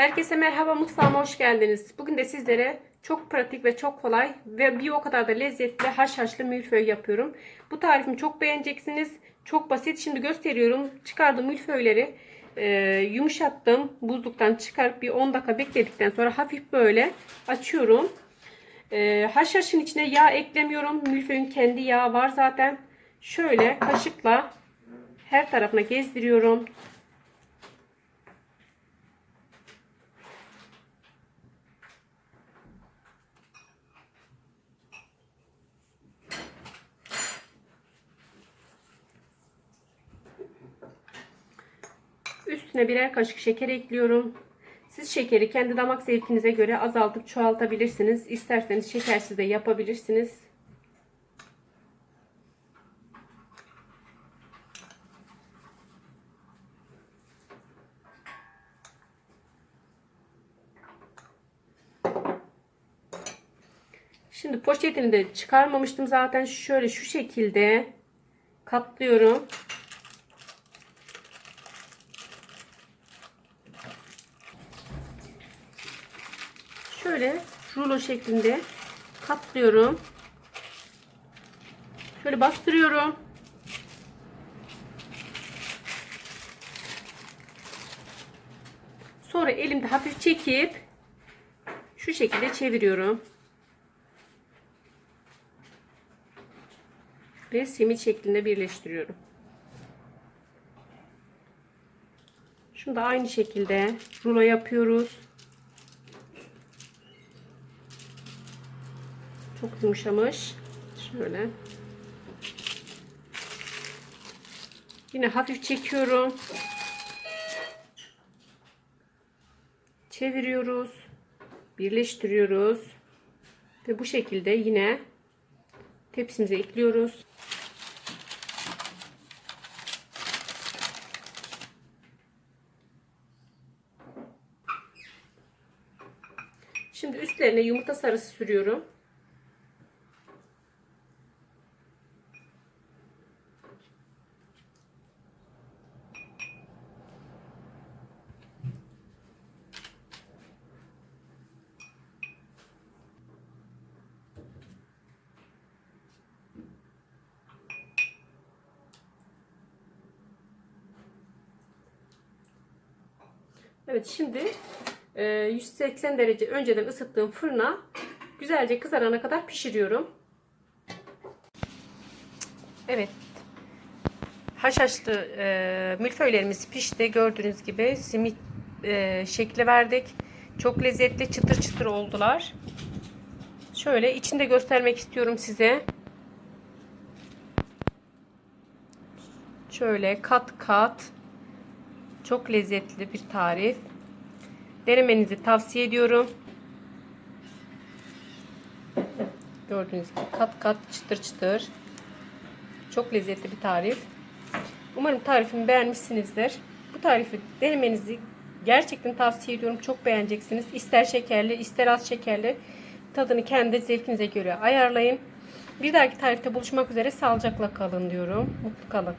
Herkese merhaba mutfağıma hoş geldiniz. Bugün de sizlere çok pratik ve çok kolay ve bir o kadar da lezzetli haşhaşlı milföy yapıyorum. Bu tarifimi çok beğeneceksiniz. Çok basit. Şimdi gösteriyorum. Çıkardığım milföyleri e, yumuşattım. Buzluktan çıkarıp bir 10 dakika bekledikten sonra hafif böyle açıyorum. E, haşhaşın içine yağ eklemiyorum. Milföyün kendi yağı var zaten. Şöyle kaşıkla her tarafına gezdiriyorum. Üstüne birer kaşık şeker ekliyorum. Siz şekeri kendi damak zevkinize göre azaltıp çoğaltabilirsiniz. İsterseniz şekersiz de yapabilirsiniz. Şimdi poşetini de çıkarmamıştım zaten. Şöyle şu şekilde katlıyorum. Şöyle rulo şeklinde katlıyorum. Şöyle bastırıyorum. Sonra elimde hafif çekip şu şekilde çeviriyorum. Ve simit şeklinde birleştiriyorum. Şunu da aynı şekilde rulo yapıyoruz. Çok yumuşamış. Şöyle. Yine hafif çekiyorum. Çeviriyoruz. Birleştiriyoruz. Ve bu şekilde yine tepsimize ekliyoruz. Şimdi üstlerine yumurta sarısı sürüyorum. Evet şimdi e, 180 derece önceden ısıttığım fırına güzelce kızarana kadar pişiriyorum. Evet. Haşhaşlı e, milföylerimiz pişti. Gördüğünüz gibi simit e, şekli verdik. Çok lezzetli çıtır çıtır oldular. Şöyle içinde göstermek istiyorum size. Şöyle kat kat çok lezzetli bir tarif. Denemenizi tavsiye ediyorum. Gördüğünüz gibi kat kat çıtır çıtır. Çok lezzetli bir tarif. Umarım tarifimi beğenmişsinizdir. Bu tarifi denemenizi gerçekten tavsiye ediyorum. Çok beğeneceksiniz. İster şekerli ister az şekerli. Tadını kendi zevkinize göre ayarlayın. Bir dahaki tarifte buluşmak üzere. Sağlıcakla kalın diyorum. Mutlu kalın.